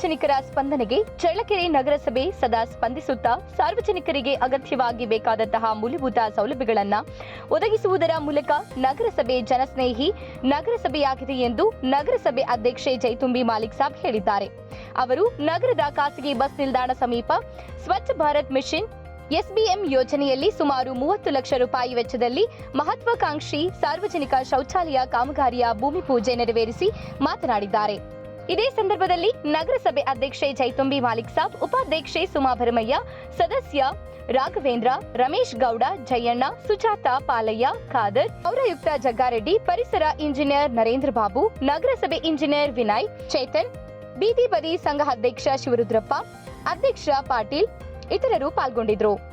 ಸ್ಪಂದನೆಗೆ ಚಳ್ಳಕೆರೆ ನಗರಸಭೆ ಸದಾ ಸ್ಪಂದಿಸುತ್ತಾ ಸಾರ್ವಜನಿಕರಿಗೆ ಅಗತ್ಯವಾಗಿ ಬೇಕಾದಂತಹ ಮೂಲಭೂತ ಸೌಲಭ್ಯಗಳನ್ನು ಒದಗಿಸುವುದರ ಮೂಲಕ ನಗರಸಭೆ ಜನಸ್ನೇಹಿ ನಗರಸಭೆಯಾಗಿದೆ ಎಂದು ನಗರಸಭೆ ಅಧ್ಯಕ್ಷೆ ಜೈತುಂಬಿ ಮಾಲಿಕ್ ಸಾಬ್ ಹೇಳಿದ್ದಾರೆ. ಅವರು ನಗರದ ಖಾಸಗಿ ಬಸ್ ನಿಲ್ದಾಣ ಸಮೀಪ ಸ್ವಚ್ಛ ಭಾರತ್ ಮಿಷನ್ ಎಸ್ಬಿಎಂ ಯೋಜನೆಯಲ್ಲಿ ಸುಮಾರು ಮೂವತ್ತು ಲಕ್ಷ ರೂಪಾಯಿ ವೆಚ್ಚದಲ್ಲಿ ಮಹತ್ವಾಕಾಂಕ್ಷಿ ಸಾರ್ವಜನಿಕ ಶೌಚಾಲಯ ಕಾಮಗಾರಿಯ ಭೂಮಿ ಪೂಜೆ ನೆರವೇರಿಸಿ ಮಾತನಾಡಿದ್ದಾರೆ. ಇದೇ ಸಂದರ್ಭದಲ್ಲಿ ನಗರಸಭೆ ಅಧ್ಯಕ್ಷೆ ಜೈತುಂಬಿ ಮಾಲಿಕ್ ಸಾಬ್, ಉಪಾಧ್ಯಕ್ಷೆ ಸುಮಾ ಭರಮಯ್ಯ, ಸದಸ್ಯ ರಾಘವೇಂದ್ರ, ರಮೇಶ್ ಗೌಡ, ಜಯಣ್ಣ, ಸುಜಾತ ಪಾಲಯ್ಯ, ಖಾದರ್, ಪೌರಾಯುಕ್ತ ಜಗ್ಗಾರೆಡ್ಡಿ, ಪರಿಸರ ಇಂಜಿನಿಯರ್ ನರೇಂದ್ರ ಬಾಬು, ನಗರಸಭೆ ಇಂಜಿನಿಯರ್ ವಿನಯ್, ಚೇತನ್ ಬೀದಿ ಬದಿ ಸಂಘ ಅಧ್ಯಕ್ಷ ಶಿವರುದ್ರಪ್ಪ, ಅಧ್ಯಕ್ಷ ಪಾಟೀಲ್, ಇತರರು ಪಾಲ್ಗೊಂಡಿದ್ರು